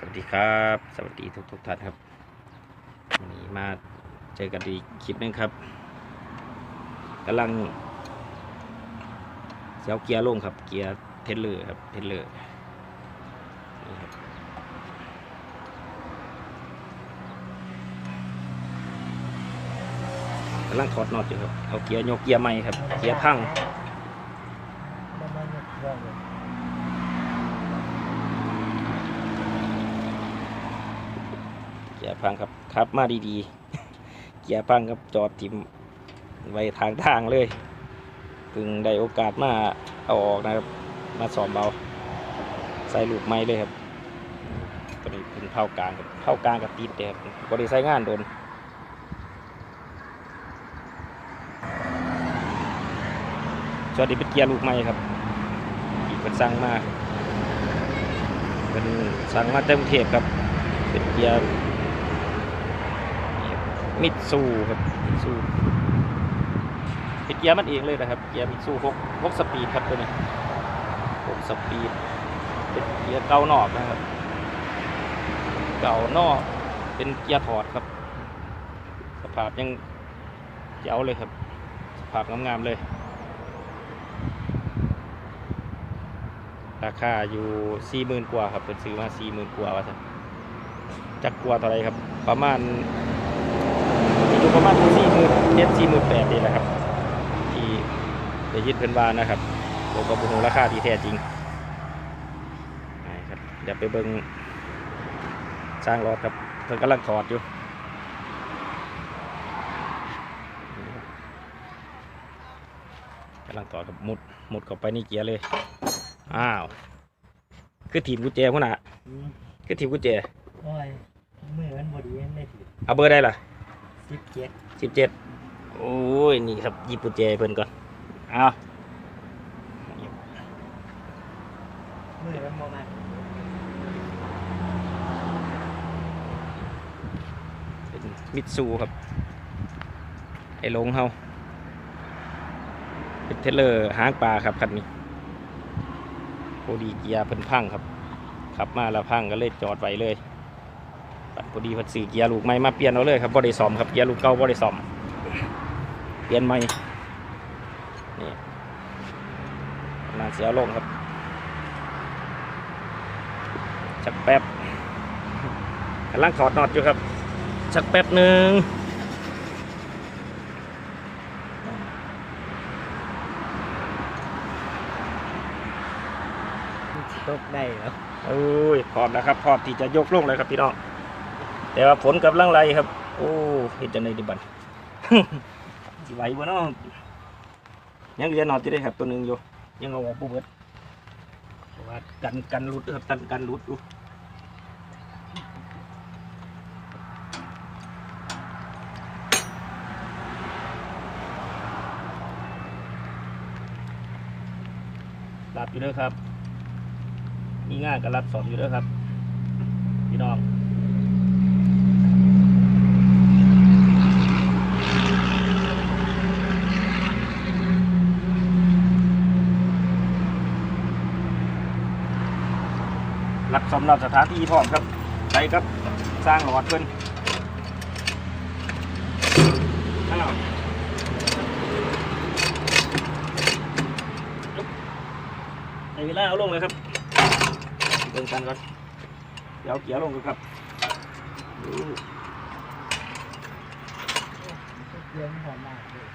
สวัสดีครับ สวัสดีทุกทุกๆท่านครับวันนี้มาเจอกันอีกคลิปหนึงครับกำลังเสียวเกียร์ลงครับ เกียร์เทเลอร์ครับเทเลอร์นี่ครับกำลังถอดน็อตอยู่ครับเอาเกียร์ยกเกียร์ใหม่ครับ เกียร์พัง มันมันว่างเลย พังครับขับมาดีๆ เกียร์พังครับจอดทิมไว้ทางทางเลยเพิ่งได้โอกาสมาเอาออกนะครับ มาสอมเบา ใส่ลูกไม้เลยครับตัวนี้เป็นเผากลางครับเผากลางกับตีนเดียครับบริใช้งานโดนสวัสดีเป็นเกียร์ลูกไม้ครับ อีกเป็นสั่งมาเป็นสั่งมาเต็มเทปครับ เป็นเกียร์ มิตซูครับมิตซูเป็นเกียร์มันเองเลยนะครับเกียร์มิตซูหกหกสปีดครับตัวนี้หกสปีดเป็นเกียร์เก่านอกนะครับ เก่านอกเป็นเกียร์ถอดครับ สภาพยังเจ๋วเลยครับ สภาพงามๆเลย ราคาอยู่สี่หมื่นกว่าครับเป็นซื้อมาสี่หมื่นกว่าว่าซะจักกว่าเท่าไหรครับ ประมาณ ประมาณสี่หมื่นเจ็ดสี่หมื่นแปดนี่แหละครับ ที่ได้ยินเพิ่นว่านะครับผมก็บ่รู้ราคาที่แท้จริงไปครับเดี๋ยวไปเบิ่งสร้างรถครับเพิ่นกำลังถอดอยู่กำลังถอดกับมุดมุดเข้าไปในเกียร์เลย อ้าว คือทีมกุญแจพุ่นน่ะอืมคือทีมกุญแจโอ้ยมือมันบดีมันได้ถือเอาเบอร์ได้ล่ะ สิบเจ็ดสิบเจ็ดโอ้ย นี่ครับหยิบกุญแจเพิ่นก่อนเอามือมันโมมันเป็นมิตซูครับ ไอ้หลงเฮาเป็นเทรลเลอร์หางปลาครับคันนี้พอดีเกียร์เพิ่นพังครับขับมาแล้วพังก็เลยจอดไว้เลยบัด พอดีเพันสื่อเกียร์ลูกใหม่มาเปลี่ยนเอาเลยครับบ่ได้ซ่อมครับเกียร์ลูกเก่าบ่ได้ซ่อมเปลี่ยนใหม่นี่น่าเสียลงครับชักแป๊บกำลังถอดน็อตอยู่ครับชักแป๊บหนึ่งมันสิตกได้แล้วโอ้ยพร้อมนะครับพร้อมที่จะยกลงเลยครับพี่น้อง แต่ว่าฝนกำลังไหลครับ โอ้เห็นจังในดิบันสิไหวบ่เนาะยังเหลือนอนที่ได้ครับตัวหนึ่งอยู่ ยังเอาออกปุ๊บเบิดว่ากันกันรุดครับกันกันรุดอยู่รับอยู่เด้อครับ มีง่านกับรับสอนอยู่เด้อครับ พี่น้อง รับสำหรับสถานที่พร้อมครับไปครับสร้างหลอดเพิ่นอ้าวในเวลาเอาลงเลยครับเบิ่งกันก่อนเดี๋ยวเอาเกียร์ลงก่อนครับอู้เรื่องหอมมากเลย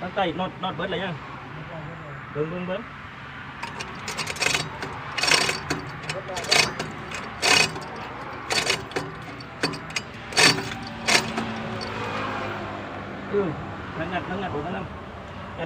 ตั้งใจนอดนอดเบิดเลยยังไม่ต้องไม่ต้องเบิ่งเบิ่งเบิ่ง ไม่ต้องอืองัดงัดงัดงัดตัวมันน้ำงั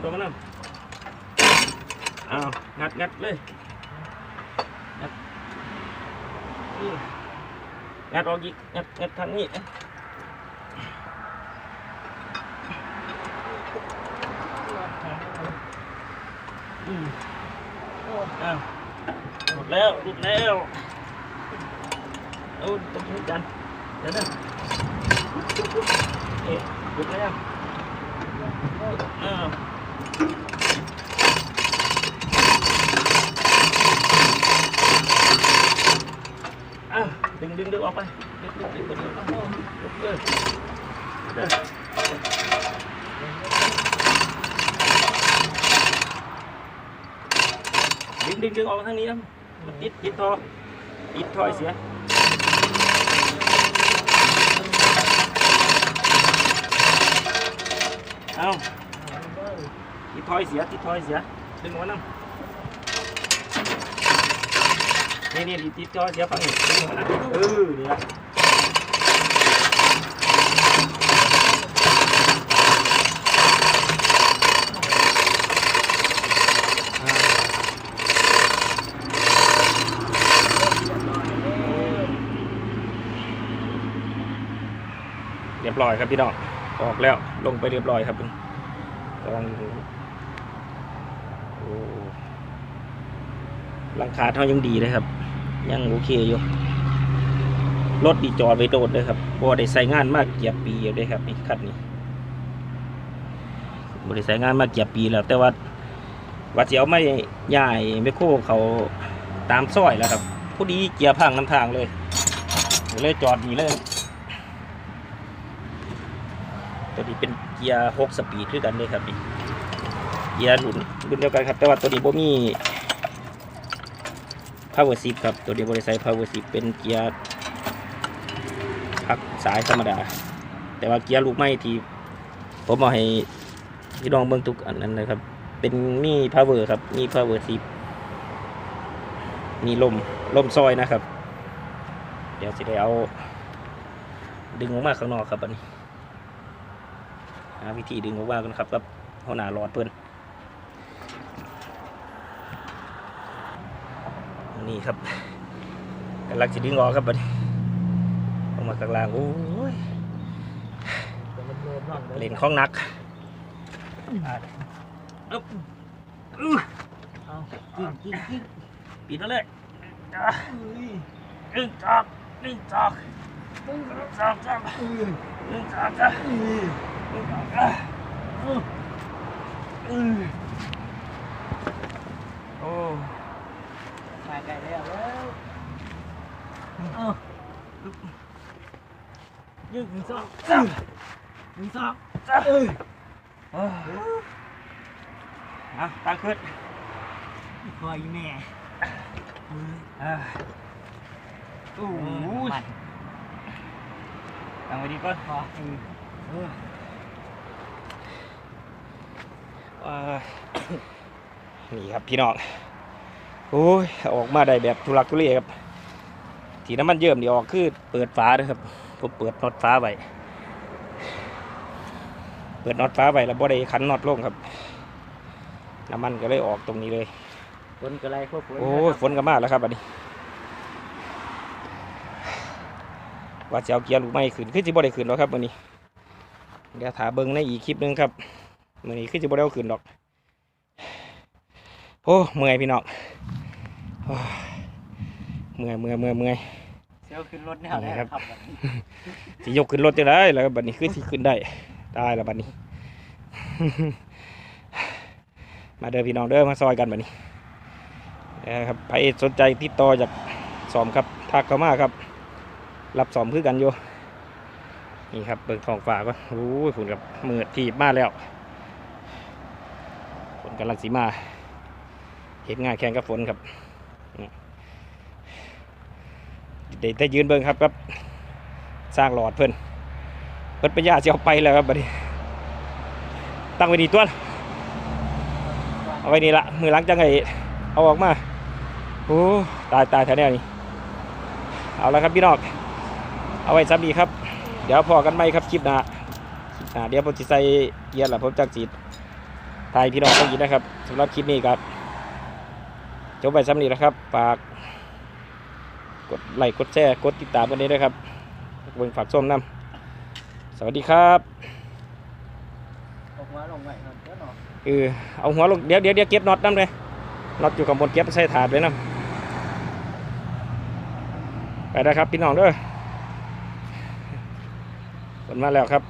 ด ตัวมันน้ำอ้าวงัดงัดเลยงัดอื้องัดออกอีกงัดงัดทางนี้อืมอ้าวหลุดแล้วหลุดแล้วเอาต้องช่วยกันเดี๋ยวนะเอ๊ะหลุดแล้วอ้าวอดึงดึงดึงออกไปดึ ดึงดึงดึงออกเออเออดึงดึงดึงออกทางนี้นะมันติดติดท่อติดท่อเสียเอาติดท่อเสียติดท่อเสียดึงออกมานั่งนี่นี่ติดท่อเสียฟังนี่ดึงออกมานั่งเออนี่ละ รียบร้อยครับพี่น้องออกแล้วลงไปเรียบร้อยครับกำลังโอ้หลังคาเท่ายังดีเลยครับ ยังโอเคอยู่รถดีจอดไว้โดดเลยครับบ่ได้ใส่งานมากเกียบปีอยู่เลยครับนี่คันนี้บ่ได้ใส่งานมากเกียบปีแล้ว แต่ว่าว่าจะเอาไม่ใหญ่ไม่โค้เขาตามซอยแล้วครับพอดีเกียร์พังน้ำทางเลยเลยจอดดีเลย ตัวนี้เป็นเกียร์6สปีดด้วยกันเลยครับนี่เกียร์หลุนรุ่นเดียวกันครับ แต่ว่าตัวนี้บ่มี power shift ครับ ตัวนี้บริษัท power shift เป็นเกียร์พักสายธรรมดา แต่ว่าเกียร์ลูกไม้ที่ผมเอาให้พี่น้องเบิ่งทุกอันนั้นนะครับ เป็นมี power ครับ มี power shift มีลมลมซอยนะครับ เดี๋ยวสิได้เอา ดึงออกมาข้างนอกครับอันนี้ หาวิธีดึงออกมากันครับกับหัวหน้าหลอดเพื่อนนี่ครับกำลังจะดึงออกครับบัดนี้ออกมาข้างล่างโอ้ยแต่มันโดนบ้างเล่นของหนักอะอึ๊บอื้อเอากิ้งกิ้งกิ้งปิดแล้วเลยอะอุ้ยดึงจอกดึงจอกอุ้ยดึงจอกจอกอุ้ยดึงจอกจ้ะอุ้ยดึงจอกจ้ะอุ้ยอุ้ย โอ้มาไกลแล้วแล้วเอายืดหนึ่งสองหนึ่งสองเอ้ยอ้อะตั้งขึ้นคอยแม่เฮ้ยอ่าโอ้โห ตั้งไว้ดีก่อนพอเออเออ อ่า นี่ครับพี่น้องโอ้ยออกมาได้แบบทุลักทุเลครับที่น้ำมันเยิ่มนี่ออกคือเปิดฝาเลยครับผมเปิดน็อตฟ้าไว้เปิดน็อตฟ้าไว้แล้วบ่ได้ขันน็อตลงครับน้ำมันก็เลยออกตรงนี้เลยคนกระไรควบคุมโอ้ยฝนก็มาแล้วครับอันนี้ว่าจะเอาเกียร์ลูกไม้ขึ้นคือสิบ่ได้ขึ้นหรอกครับวันนี้เดี๋ยวถาเบิ้งในอีกคลิปหนึงครับ มื้อนี้คือสิบ่ได้เอาขึ้นดอก โอ้เมื่อยพี่น้องโอ้ยเมื่อยเมื่อยเมื่อยเมื่อยเซลขึ้นรถเนี่ยนี่ครับขับสิยกขึ้นรถจะได้แล้วบัดนี้คือสิขึ้นได้ได้แล้วบัดนี้ มาเด้อพี่น้องเด้อมาซอยกันบัดนี้นะครับใครสนใจติดต่อจากสอมครับทักเข้ามาครับ รับสอมคือกันอยู่นี่ครับเบิ่งทองฟ้าก็โอ้ยฝนกับมือทีบมาแล้วฝน กำลังสีมาเห็นง่ายแข่งกับฝนครับเดี๋ยวได้ยืนเบิ่งครับครับ สร้างหลอดเพิ่อนเพิ่นไปย่าจะเอาไปแล้วครับบัดนี้ ตั้งไว้ดีตัวเอาไว้นี่ละมือล้างจังไงเอาออกมาโอ้ตายตายแถวแนวนี้เอาละครับพี่นองเอาไว้ซ้ำดีครับ เดี๋ยวพอกันไหมครับคลิปหน้าคลิปหน้าเดี๋ยวผมจะใส่เกียร์ละผมจากจีด ทายพี่น้องต้องยินนะครับสำหรับคลิปนี้ครับจบไปซ้ำนี้นะครับฝากกดไลค์กดแชร์กดติดตามกันด้วยครับเบิ่งฝากส้มน้ำสวัสดีครับออกมาลงไหวครับเจ้าหนอเออเอาหัวลงเดี๋ยวเดี๋ยวเดี๋ยวเก็บน็อตน้ำเลยน็อตอยู่ข้างบนเก็บใส่ถาดเลยนะไปนะครับพี่น้องเด้อฝนมาแล้วครับ